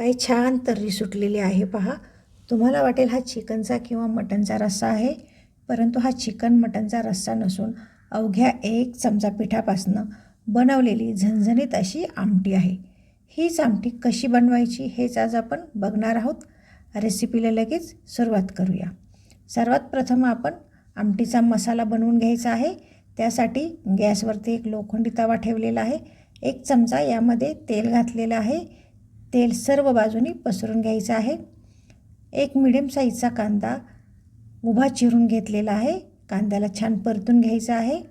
काही छान तर्री सुटलेली आहे पहा. तुम्हाला वाटेल हा चिकनचा किंवा मटनचा रस्सा आहे परंतु हा चिकन मटनचा रस्सा नसून अवघ्या एक चमचा पिठापासनं बनवलेली झणझणीत अशी आमटी आहे. हीच आमटी कशी बनवायची हेच आज आपण बघणार आहोत. रेसिपीला लगेच सुरुवात करूया. सर्वात प्रथम आपण आमटीचा मसाला बनवून घ्यायचा आहे. त्यासाठी गॅसवरती एक लोखंडी तवा ठेवलेला आहे. एक चमचा यामध्ये तेल घातलेलं आहे. तेल सर्व बाजूनी पसरून घ्यायचं आहे. एक मिडियम साईजचा कांदा उभा चिरून घेतलेला आहे. कांद्याला छान परतून घ्यायचा आहे.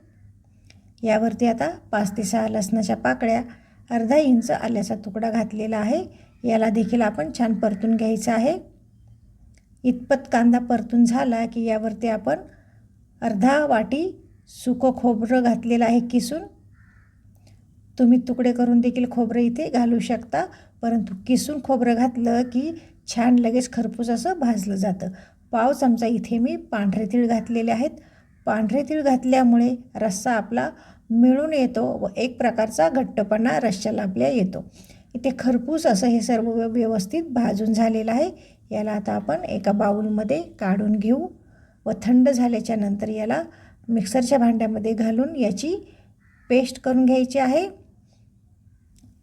यावरती आता पाच ते सहा लसणाच्या पाकळ्या अर्धा इंच आल्याचा तुकडा घातलेला आहे. याला देखील आपण छान परतून घ्यायचं आहे. इतपत कांदा परतून झाला की यावरती आपण अर्धा वाटी सुकं खोबरं घातलेलं आहे किसून. तुम्ही तुकडे करून देखील खोबरं इथे घालू शकता. परंतु किसून खोबरं घातलं की छान लगेच खरपूस असं भाजलं जातं. पाव चमचा इथे मी पांढरे तीळ घातलेले आहेत. पांढरे तीळ घातल्यामुळे रस्सा आपला मिळून येतो व एक प्रकारचा घट्टपणा रश्श्याला आपल्या येतो. इथे खरपूस असं हे सर्व व्यवस्थित भाजून झालेलं आहे. याला आता आपण एका बाऊलमध्ये काढून घेऊ व थंड झाल्याच्यानंतर याला मिक्सरच्या भांड्यामध्ये घालून याची पेस्ट करून घ्यायची आहे.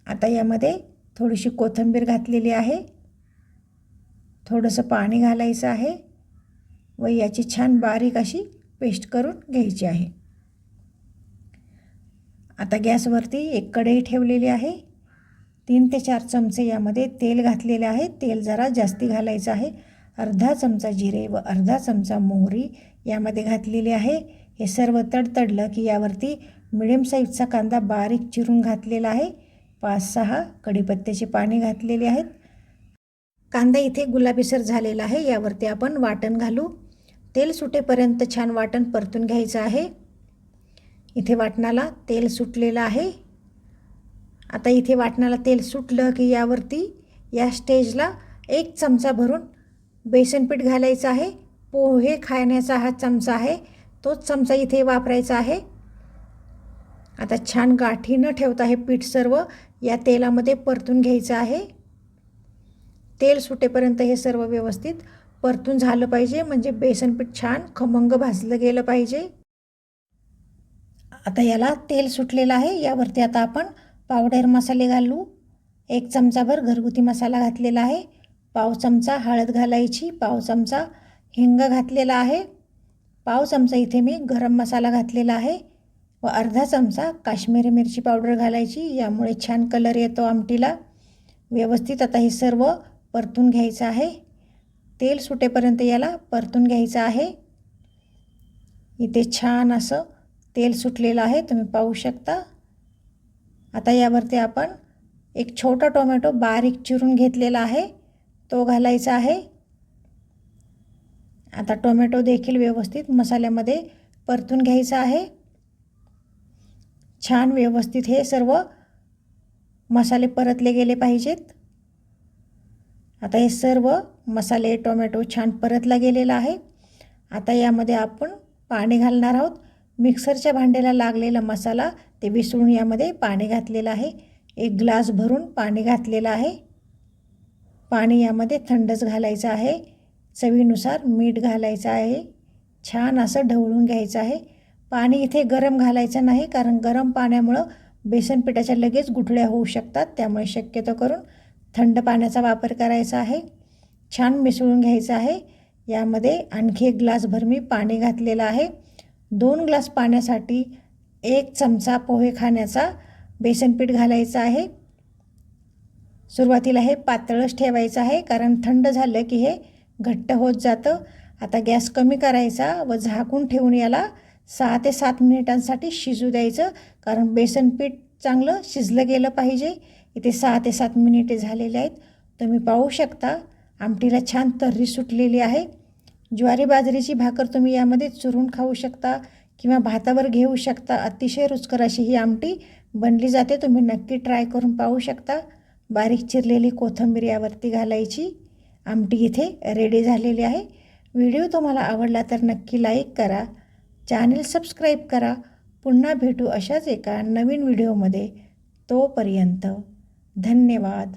आता यामध्ये थोडीशी कोथिंबीर घातलेली आहे. थोडंसं पाणी घालायचं आहे व याची छान बारीक अशी पेस्ट करून घ्यायची आहे. आता गॅसवरती एक कढई ठेवलेली आहे. तीन ते चार चमचे यामध्ये तेल घातलेले आहे. तेल जरा जास्ती घालायचं आहे. अर्धा चमचा जिरे व अर्धा चमचा मोहरी यामध्ये घातलेली आहे. हे सर्व तडतडलं की यावरती मिडियम साईजचा कांदा बारीक चिरून घातलेला आहे. पाच सहा कढीपत्त्याची पाने घातलेली आहेत. कांदा इथे गुलाबीसर झालेला आहे. यावरती आपण वाटण घालू. तेल सुटेपर्यंत छान वाटण परतून घ्यायचं आहे. इथे वाटणाला तेल सुटलेलं आहे. आता इथे वाटणाला तेल सुटलं की यावरती या स्टेजला एक चमचा भरून बेसनपीठ घालायचं आहे. पोहे खाण्याचा हा चमचा आहे. तोच चमचा इथे वापरायचा आहे. आता छान गाठी न ठेवता हे पीठ सर्व या तेलामध्ये परतून घ्यायचं आहे. तेल सुटेपर्यंत हे सर्व व्यवस्थित परतून झालं पाहिजे म्हणजे बेसनपीठ छान खमंग भाजलं गेलं पाहिजे. आता याला तेल सुटलेलं आहे यावरती आता आपण पावडर मसाले घालू. एक चमचाभर घरगुती मसाला घातलेला आहे. पाव चमचा हळद घालायची पाव चमचा हिंग घातलेला आहे. पाव चमचा इथे मी गरम मसाला घातलेला आहे. व अर्धा चमचा काश्मीरी मिरची पावडर घालायची. यामुळे छान कलर येतो आमटीला. व्यवस्थित आता हे सर्व परतून घ्यायचं आहे. तेल सुटेपर्यंत याला परतून घ्यायचं आहे. इथे छान असं तेल सुटलेलं आहे. तुम्ही पाहू शकता. आता यावरती आपण एक छोटा टोमॅटो बारीक चिरून घेतलेला आहे. तो घालायचा आहे. आता टोमॅटो देखील व्यवस्थित मसाल्यामध्ये परतून घ्यायचा आहे. छान व्यवस्थित हे सर्व मसाले परतले गेले पाहिजेत. आता हे सर्व मसाले टोमॅटो छान परतला गेलेला आहे. आता यामध्ये आपण पाणी घालणार आहोत. मिक्सरच्या भांड्याला लागलेला मसाला ते विसळून यामध्ये पाणी घातलेलं आहे. एक ग्लास भरून पाणी घातलेलं आहे. पाणी यामध्ये थंडच घालायचं आहे. चवीनुसार मीठ घालायचं आहे. छान असं ढवळून घ्यायचं आहे. पाणी इथे गरम घालायचं नाही कारण गरम पाण्यामुळं बेसन पिठाच्या लगेच गुठळ्या होऊ शकतात. त्यामुळे शक्यतो करून थंड पाण्याचा वापर करायचा आहे. छान मिसळून घ्यायचं आहे. यामध्ये आणखी एक ग्लासभर मी पाणी घातलेलं आहे. दोन ग्लास पाण्यासाठी एक चमचा पोहे खाण्याचा बेसनपीठ घालायचं आहे. सुरुवातीला हे पातळच ठेवायचं आहे कारण थंड झालं की हे घट्ट होत जातं. आता गॅस कमी करायचा व झाकून ठेवून याला सहा ते सात मिनिटांसाठी शिजू द्यायचं कारण बेसनपीठ चांगलं शिजलं गेलं पाहिजे. इथे सहा ते सात मिनिटे झालेले आहेत. तुम्ही पाहू शकता आमटीला छान तर्री सुटलेली आहे. ज्वारी बाजरीची भाकर तुम्ही यामध्ये चुरून खाऊ शकता किंवा भातावर घेऊ शकता. अतिशय रुचकर अशी ही आमटी बनली जाते. तुम्ही नक्की ट्राय करून पाहू शकता. बारीक चिरलेली कोथिंबीर यावरती घालायची. आमटी इथे रेडी झालेली आहे. व्हिडिओ तुम्हाला आवडला तर नक्की लाईक करा. चॅनल सबस्क्राईब करा. पुन्हा भेटू अशाच एका नवीन व्हिडिओमध्ये. तोपर्यंत धन्यवाद.